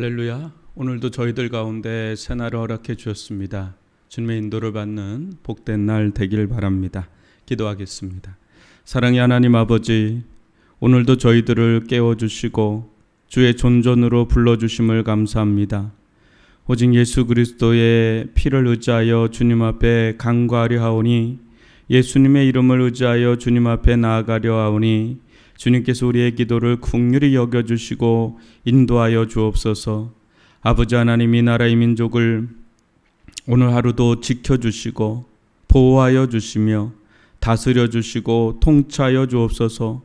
할렐루야. 오늘도 저희들 가운데 새날을 허락해 주셨습니다. 주님의 인도를 받는 복된 날 되길 바랍니다. 기도하겠습니다. 사랑의 하나님 아버지, 오늘도 저희들을 깨워 주시고 주의 존전으로 불러 주심을 감사합니다. 오직 예수 그리스도의 피를 의지하여 주님 앞에 간구하려 하오니 예수님의 이름을 의지하여 주님 앞에 나아가려 하오니 주님께서 우리의 기도를 국률이 여겨 주시고 인도하여 주옵소서. 아버지 하나님 이 나라의 민족을 오늘 하루도 지켜 주시고 보호하여 주시며 다스려 주시고 통치하여 주옵소서.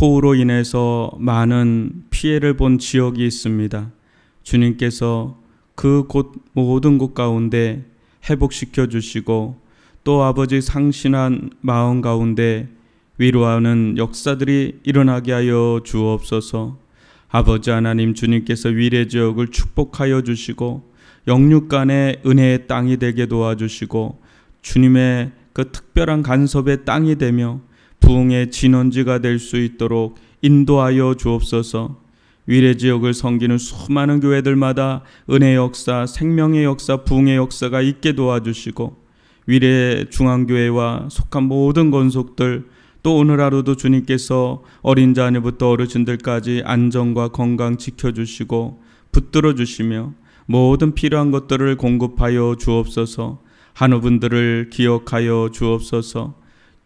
호우로 인해서 많은 피해를 본 지역이 있습니다. 주님께서 그 곳 모든 곳 가운데 회복시켜 주시고 또 아버지 상신한 마음 가운데 위로하는 역사들이 일어나게 하여 주옵소서. 아버지 하나님 주님께서 위례 지역을 축복하여 주시고 영육 간의 은혜의 땅이 되게 도와주시고 주님의 그 특별한 간섭의 땅이 되며 부흥의 진원지가 될 수 있도록 인도하여 주옵소서. 위례 지역을 섬기는 수많은 교회들마다 은혜 역사, 생명의 역사, 부흥의 역사가 있게 도와주시고 위례 중앙교회와 속한 모든 건속들 또 오늘 하루도 주님께서 어린 자녀부터 어르신들까지 안전과 건강 지켜주시고 붙들어 주시며 모든 필요한 것들을 공급하여 주옵소서. 한우분들을 기억하여 주옵소서.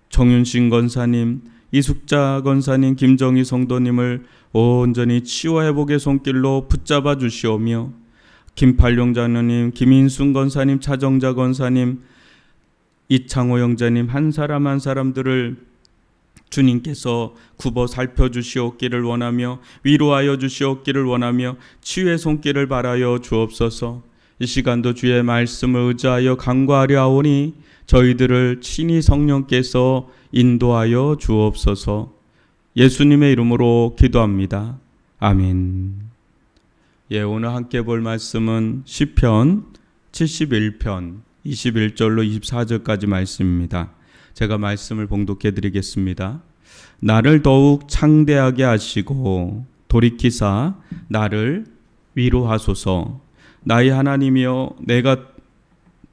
정윤신 권사님 이숙자 권사님 김정희 성도님을 온전히 치유 회복의 손길로 붙잡아 주시오며 김팔룡 장로님 김인순 권사님 차정자 권사님 이창호 형제님 한 사람 한 사람들을 주님께서 굽어 살펴 주시옵기를 원하며 위로하여 주시옵기를 원하며 치유의 손길을 바라여 주옵소서 이 시간도 주의 말씀을 의지하여 간구하려 하오니 저희들을 친히 성령께서 인도하여 주옵소서 예수님의 이름으로 기도합니다. 아멘. 예, 오늘 함께 볼 말씀은 시편 71편 21절로 24절까지 말씀입니다. 제가 말씀을 봉독해 드리겠습니다. 나를 더욱 창대하게 하시고 돌이키사 나를 위로하소서. 나의 하나님이여 내가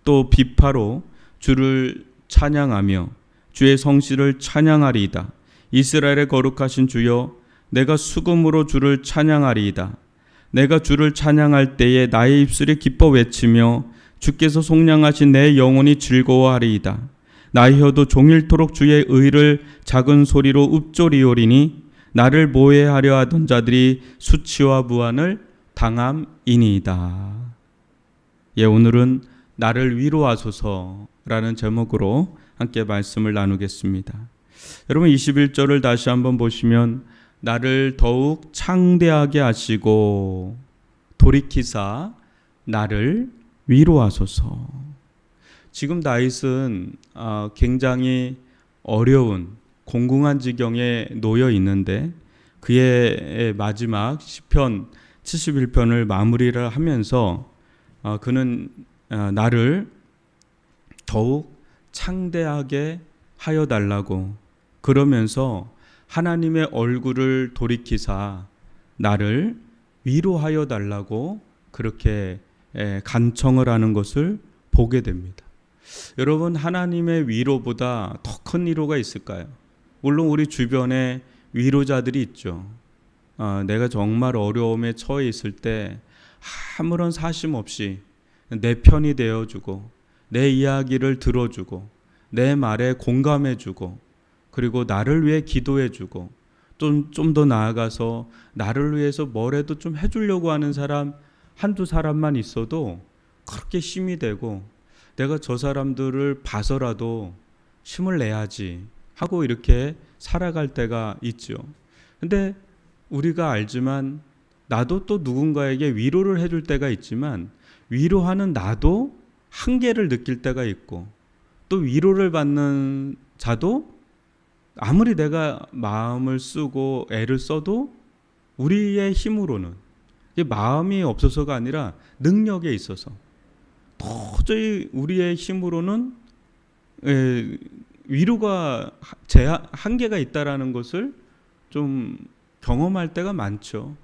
또 비파로 주를 찬양하며 주의 성실을 찬양하리이다. 이스라엘의 거룩하신 주여 내가 수금으로 주를 찬양하리이다. 내가 주를 찬양할 때에 나의 입술이 기뻐 외치며 주께서 속량하신 내 영혼이 즐거워하리이다. 나의 혀도 종일토록 주의 의를 작은 소리로 읊조리오리니 나를 모해하려 하던 자들이 수치와 무한을 당함이니이다. 예, 오늘은 나를 위로하소서라는 제목으로 함께 말씀을 나누겠습니다. 여러분 21절을 다시 한번 보시면 나를 더욱 창대하게 하시고 돌이키사 나를 위로하소서. 지금 다윗은 아, 굉장히 어려운 공공한 지경에 놓여 있는데 그의 마지막 시편 71편을 마무리를 하면서 아, 그는 아, 나를 더욱 창대하게 하여 달라고 그러면서 하나님의 얼굴을 돌이키사 나를 위로하여 달라고 그렇게 간청을 하는 것을 보게 됩니다. 여러분 하나님의 위로보다 더 큰 위로가 있을까요? 물론 우리 주변에 위로자들이 있죠. 아, 내가 정말 어려움에 처해 있을 때 아무런 사심 없이 내 편이 되어주고 내 이야기를 들어주고 내 말에 공감해주고 그리고 나를 위해 기도해주고 좀 좀 더 나아가서 나를 위해서 뭐라도 좀 해주려고 하는 사람 한두 사람만 있어도 그렇게 힘이 되고 내가 저 사람들을 봐서라도 힘을 내야지 하고 이렇게 살아갈 때가 있죠. 근데 우리가 알지만 나도 또 누군가에게 위로를 해줄 때가 있지만 위로하는 나도 한계를 느낄 때가 있고 또 위로를 받는 자도 아무리 내가 마음을 쓰고 애를 써도 우리의 힘으로는 마음이 없어서가 아니라 능력에 있어서 도저히 우리의 힘으로는 에, 위로가 제 한계가 있다라는 것을 좀 경험할 때가 많죠.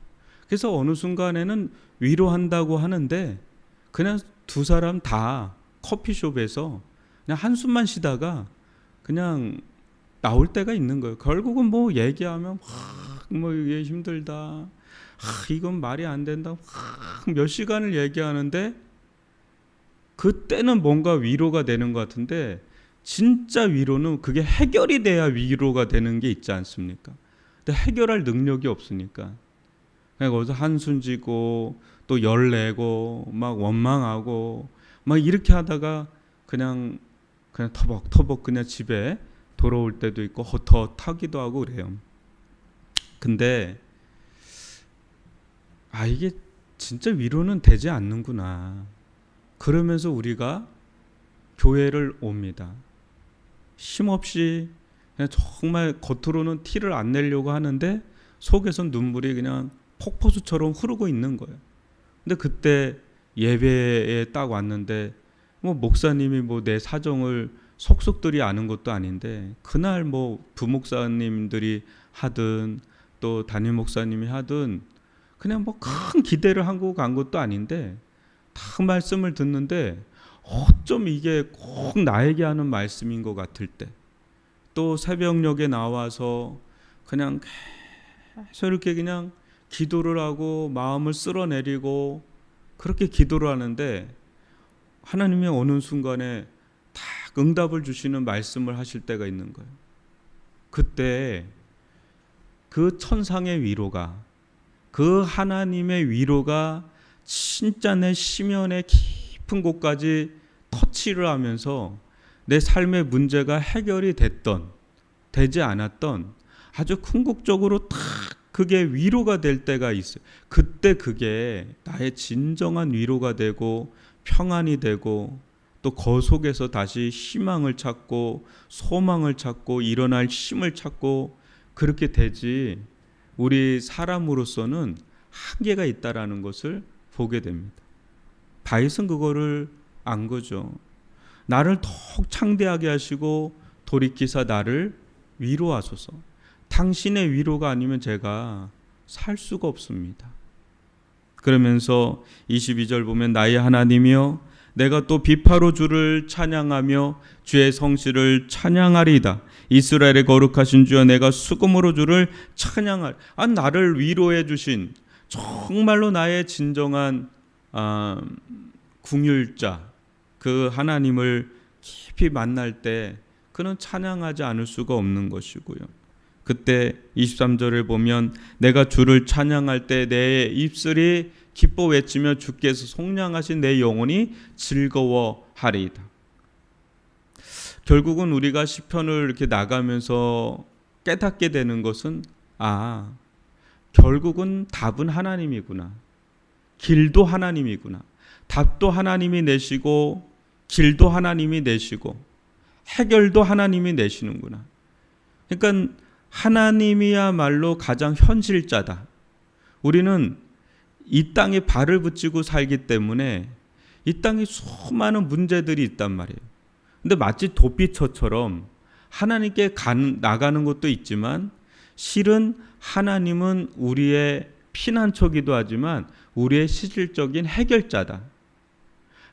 그래서 어느 순간에는 위로한다고 하는데 그냥 두 사람 다 커피숍에서 그냥 한숨만 쉬다가 그냥 나올 때가 있는 거예요. 결국은 뭐 얘기하면 확뭐 이게 힘들다. 아, 이건 말이 안 된다. 확몇 시간을 얘기하는데 그때는 뭔가 위로가 되는 것 같은데 진짜 위로는 그게 해결이 돼야 위로가 되는 게 있지 않습니까? 근데 해결할 능력이 없으니까 그냥 거기서 한숨 지고 또 열내고 막 원망하고 막 이렇게 하다가 그냥 그냥 터벅터벅 그냥 집에 돌아올 때도 있고 헛헛하기도 하고 그래요. 근데 아 이게 진짜 위로는 되지 않는구나. 그러면서 우리가 교회를 옵니다. 힘없이 그냥 정말 겉으로는 티를 안 내려고 하는데 속에선 눈물이 그냥 폭포수처럼 흐르고 있는 거예요. 근데 그때 예배에 딱 왔는데 뭐 목사님이 뭐 내 사정을 속속들이 아는 것도 아닌데 그날 뭐 부목사님들이 하든 또 담임 목사님이 하든 그냥 뭐 큰 기대를 하고 간 것도 아닌데 다 말씀을 듣는데 어쩜 이게 꼭 나에게 하는 말씀인 것 같을 때 또 새벽녘에 나와서 그냥 계속 이렇게 그냥 기도를 하고 마음을 쓸어내리고 그렇게 기도를 하는데 하나님이 어느 순간에 딱 응답을 주시는 말씀을 하실 때가 있는 거예요. 그때 그 천상의 위로가 그 하나님의 위로가 진짜 내 심연의 깊은 곳까지 터치를 하면서 내 삶의 문제가 해결이 됐던 되지 않았던 아주 궁극적으로 탁 그게 위로가 될 때가 있어요. 그때 그게 나의 진정한 위로가 되고 평안이 되고 또그 속에서 다시 희망을 찾고 소망을 찾고 일어날 힘을 찾고 그렇게 되지 우리 사람으로서는 한계가 있다라는 것을 보게 됩니다. 다윗은 그거를 안 거죠. 나를 더욱 창대하게 하시고 돌이키사 나를 위로하소서. 당신의 위로가 아니면 제가 살 수가 없습니다. 그러면서 22절 보면 나의 하나님이여 내가 또 비파로 주를 찬양하며 주의 성실을 찬양하리이다. 이스라엘의 거룩하신 주여 내가 수금으로 주를 찬양할. 아 나를 위로해 주신 정말로 나의 진정한 아, 궁율자 그 하나님을 깊이 만날 때 그는 찬양하지 않을 수가 없는 것이고요. 그때 23절을 보면 내가 주를 찬양할 때 내 입술이 기뻐 외치며 주께서 속량하신 내 영혼이 즐거워하리이다. 결국은 우리가 시편을 이렇게 나가면서 깨닫게 되는 것은 아 결국은 답은 하나님이구나. 길도 하나님이구나. 답도 하나님이 내시고 길도 하나님이 내시고 해결도 하나님이 내시는구나. 그러니까 하나님이야말로 가장 현실자다. 우리는 이 땅에 발을 붙이고 살기 때문에 이 땅에 수많은 문제들이 있단 말이에요. 근데 마치 도피처처럼 하나님께 가는, 나가는 것도 있지만 실은 하나님은 우리의 피난처기도 하지만 우리의 실질적인 해결자다.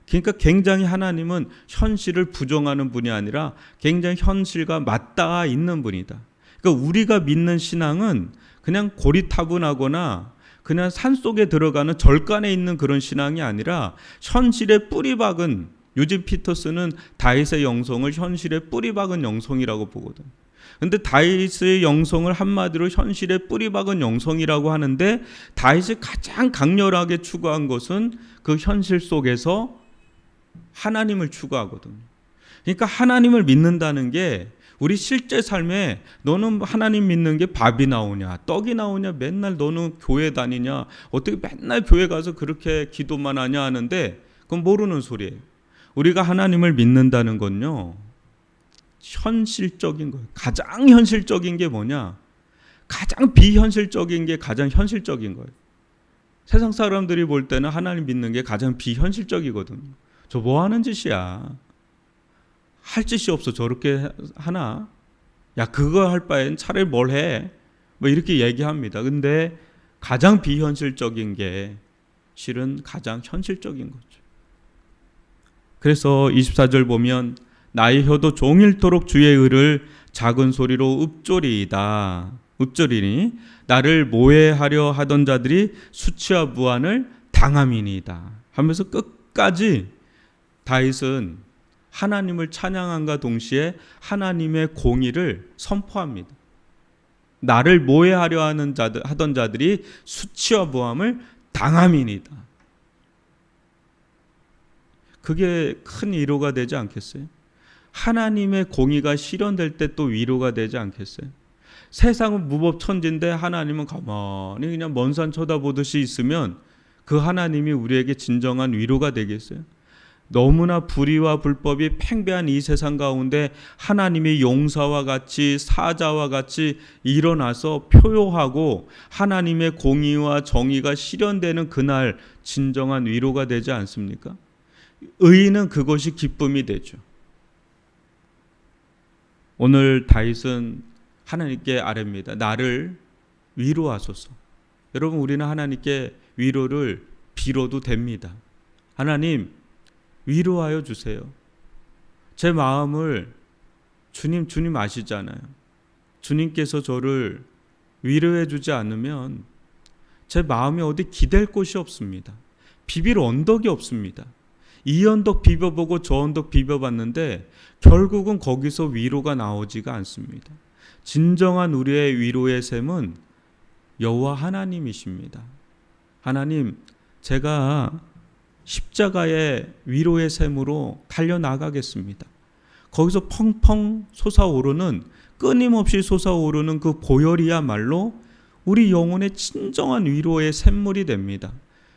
그러니까 굉장히 하나님은 현실을 부정하는 분이 아니라 굉장히 현실과 맞닿아 있는 분이다. 그러니까 우리가 믿는 신앙은 그냥 고리타분하거나 그냥 산 속에 들어가는 절간에 있는 그런 신앙이 아니라 현실의 뿌리박은 요즘 피터스는 다윗의 영성을 현실의 뿌리박은 영성이라고 보거든. 근데 다윗의 영성을 한마디로 현실의 뿌리박은 영성이라고 하는데 다윗이 가장 강렬하게 추구한 것은 그 현실 속에서 하나님을 추구하거든. 그러니까 하나님을 믿는다는 게 우리 실제 삶에 너는 하나님 믿는 게 밥이 나오냐, 떡이 나오냐, 맨날 너는 교회 다니냐, 어떻게 맨날 교회 가서 그렇게 기도만 하냐 하는데 그건 모르는 소리예요. 우리가 하나님을 믿는다는 건요. 현실적인 거예요. 가장 현실적인 게 뭐냐? 가장 비현실적인 게 가장 현실적인 거예요. 세상 사람들이 볼 때는 하나님 믿는 게 가장 비현실적이거든요. 저 뭐 하는 짓이야? 할 짓이 없어 저렇게 하나? 야 그거 할 바엔 차라리 뭘 해? 뭐 이렇게 얘기합니다. 근데 가장 비현실적인 게 실은 가장 현실적인 거죠. 그래서 24절 보면 나의 혀도 종일토록 주의 의를 작은 소리로 읊조리이다. 읊조리니 나를 모해하려 하던 자들이 수치와 무한을 당함이니이다. 하면서 끝까지 다윗은 하나님을 찬양함과 동시에 하나님의 공의를 선포합니다. 나를 모해하려 하는 자들 하던 자들이 수치와 무함을 당함이니다. 그게 큰 위로가 되지 않겠어요? 하나님의 공의가 실현될 때 또 위로가 되지 않겠어요? 세상은 무법천진데 하나님은 가만히 그냥 먼 산 쳐다보듯이 있으면 그 하나님이 우리에게 진정한 위로가 되겠어요? 너무나 불의와 불법이 팽배한 이 세상 가운데 하나님의 용사와 같이 사자와 같이 일어나서 표효하고 하나님의 공의와 정의가 실현되는 그날 진정한 위로가 되지 않습니까? 의인은 그것이 기쁨이 되죠. 오늘 다윗은 하나님께 아뢰입니다. 나를 위로하소서. 여러분 우리는 하나님께 위로를 빌어도 됩니다. 하나님 위로하여 주세요. 제 마음을 주님 주님 아시잖아요. 주님께서 저를 위로해 주지 않으면 제 마음에 어디 기댈 곳이 없습니다. 비빌 언덕이 없습니다. 이 언덕 비벼보고 저 언덕 비벼봤는데 결국은 거기서 위로가 나오지가 않습니다. 진정한 우리의 위로의 셈은 여호와 하나님이십니다. 하나님, 제가 십자가의 위로의 셈으로 달려 나가겠습니다. 거기서 펑펑 솟아오르는 끊임없이 솟아오르는 그 보혈이야말로 우리 영혼의 진정한 위로의 샘물이 됩니다.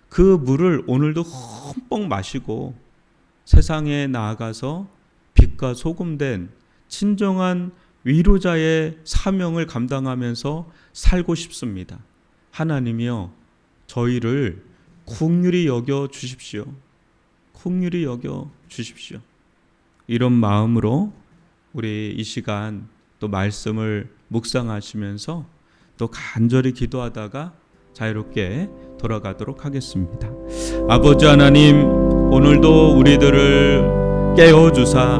그 물을 오늘도 흠뻑 마시고 세상에 나아가서 빛과 소금된 진정한 위로자의 사명을 감당하면서 살고 싶습니다. 하나님이여 저희를 국률이 여겨 주십시오. 국률이 여겨 주십시오. 이런 마음으로 우리 이 시간 또 말씀을 묵상하시면서 또 간절히 기도하다가 자유롭게 돌아가도록 하겠습니다. 아버지 하나님, 오늘도 우리들을 깨워주사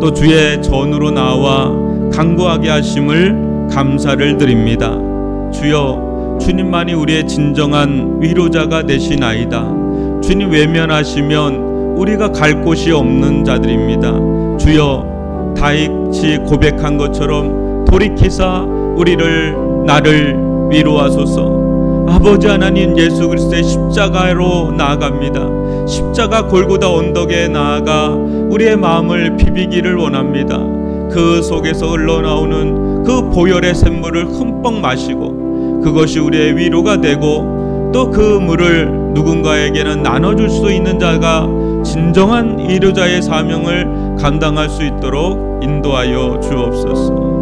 또 주의 전으로 나와 강구하게 하심을 감사를 드립니다. 주여, 주님만이 우리의 진정한 위로자가 되시나이다. 주님 외면하시면 우리가 갈 곳이 없는 자들입니다. 주여, 다윗이 고백한 것처럼 돌이키사 우리를 나를 위로하소서. 아버지 하나님 예수 그리스도의 십자가로 나아갑니다. 십자가 골고다 언덕에 나아가 우리의 마음을 비비기를 원합니다. 그 속에서 흘러나오는 그 보혈의 샘물을 흠뻑 마시고 그것이 우리의 위로가 되고 또 그 물을 누군가에게는 나눠줄 수 있는 자가 진정한 이루자의 사명을 감당할 수 있도록 인도하여 주옵소서.